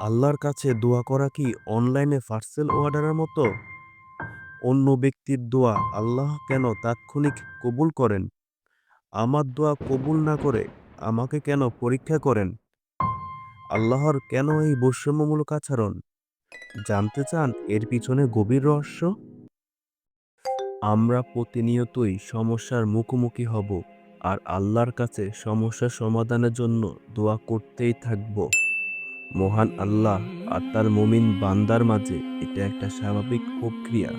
আল্লাহর কাছে দোয়া করা কি অনলাইনে পার্সেল অর্ডারের মতো? অন্য ব্যক্তির দোয়া আল্লাহ কেন তাৎক্ষণিক কবুল করেন? আমার দোয়া কবুল না করে আমাকে কেন পরীক্ষা করেন? আল্লাহর কেন এই বৈষম্যমূলক আচরণ? জানতে চান এর পিছনে গভীর রহস্য? আমরা প্রতিনিয়তই সমস্যার মুখোমুখি হব আর আল্লাহর কাছে সমস্যা সমাধানের জন্য দোয়া করতেই থাকব। মহান আল্লাহ আর তার মুমিন বান্দার মাঝে এটা একটা স্বাভাবিক প্রক্রিয়া।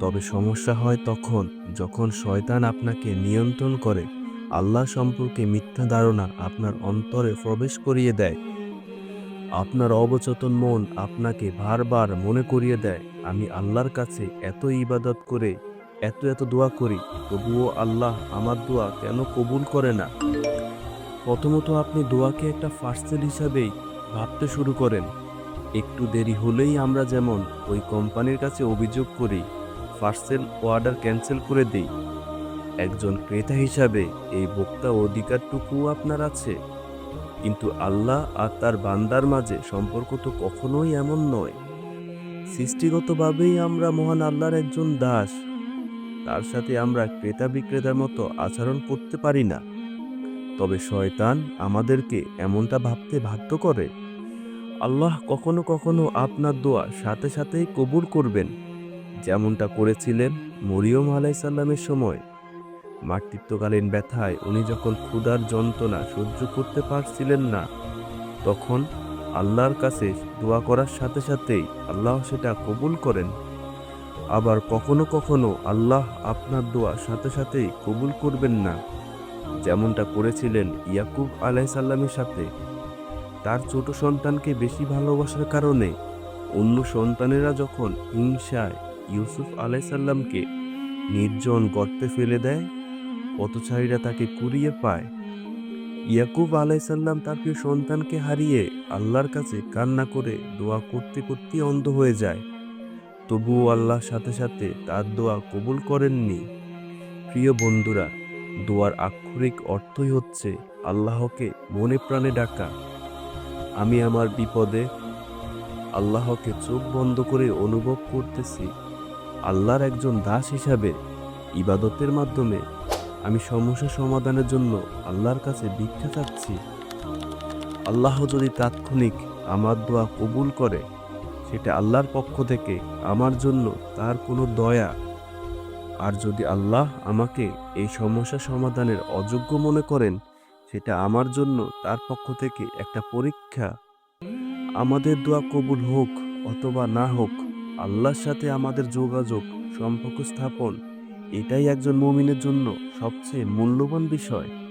তবে সমস্যা হয় তখন যখন শয়তান আপনাকে নিয়ন্ত্রণ করে, আল্লাহ সম্পর্কে মিথ্যা ধারণা আপনার অন্তরে প্রবেশ করিয়ে দেয়। আপনার অবচেতন মন আপনাকে বারবার মনে করিয়ে দেয়, আমি আল্লাহর কাছে এত ইবাদত করে, এত এত দোয়া করি, তবুও আল্লাহ আমার দোয়া কেন কবুল করে না? প্রথমত আপনি দোয়াকে একটা পার্সেল হিসাবেই ভাবতে শুরু করেন। একটু দেরি হলেই আমরা যেমন ওই কোম্পানির কাছে অভিযোগ করি, পার্সেল অর্ডার ক্যান্সেল করে দেই। একজন ক্রেতা হিসাবে এই ভোক্তা অধিকারটুকুও আপনার আছে। কিন্তু আল্লাহ আর তার বান্দার মাঝে সম্পর্ক তো কখনোই এমন নয়। সৃষ্টিগতভাবেই আমরা মহান আল্লাহর একজন দাস। তার সাথে আমরা ক্রেতা বিক্রেতার মতো আচরণ করতে পারি না। তবে শয়তান আমাদেরকে এমনটা ভাবতে বাধ্য করে। আল্লাহ কখনো কখনো আপনার দোয়া সাথে সাথেই কবুল করবেন। যেমনটা করেছিলেন মরিয়ম আলাইসাল্লামের সময়। মাতৃত্বকালীন ব্যথায় উনি যখন ক্ষুধার যন্ত্রণা সহ্য করতে পারছিলেন না, তখন আল্লাহর কাছে দোয়া করার সাথে সাথেই আল্লাহ সেটা কবুল করেন। আবার কখনো কখনো আল্লাহ আপনার দোয়া সাথে সাথেই কবুল করবেন না। যেমনটা করেছিলেন ইয়াকুব আলাইসাল্লামের সাথে। তার ছোট সন্তানকে বেশি ভালোবাসার কারণে অন্য সন্তানেরা যখন হিংসায় ইউসুফ আলাইসাল্লামকে নির্জন গর্তে ফেলে দেয়, পথচারীরা তাকে কুড়িয়ে পায়। ইয়াকুব আলাইসাল্লাম তার প্রিয় সন্তানকে হারিয়ে আল্লাহর কাছে কান্না করে দোয়া করতে করতে অন্ধ হয়ে যায়। তবুও আল্লাহ সাথে সাথে তার দোয়া কবুল করেননি। প্রিয় বন্ধুরা দোয়ার আক্ষরিক অর্থই হচ্ছে আল্লাহকে মনে প্রাণে ডাকা। আমি আমার বিপদে আল্লাহকে চোখ বন্ধ করে অনুভব করতেছি। আল্লাহর একজন দাস হিসাবে ইবাদতের মাধ্যমে আমি সমস্যা সমাধানের জন্য আল্লাহর কাছে ভিক্ষা চাচ্ছি। আল্লাহ যদি তাৎক্ষণিক আমার দোয়া কবুল করে, সেটা আল্লাহর পক্ষ থেকে আমার জন্য তার কোনো দয়া আর যদি আল্লাহ আমাকে এই সমস্যা সমাধানের অযোগ্য মনে করেন, সেটা আমার জন্য তার পক্ষ থেকে একটা পরীক্ষা। আমাদের দোয়া কবুল হোক অথবা না হোক, আল্লাহর সাথে আমাদের যোগাযোগ, সম্পর্ক স্থাপন, এটাই একজন মমিনের জন্য সবচেয়ে মূল্যবান বিষয়।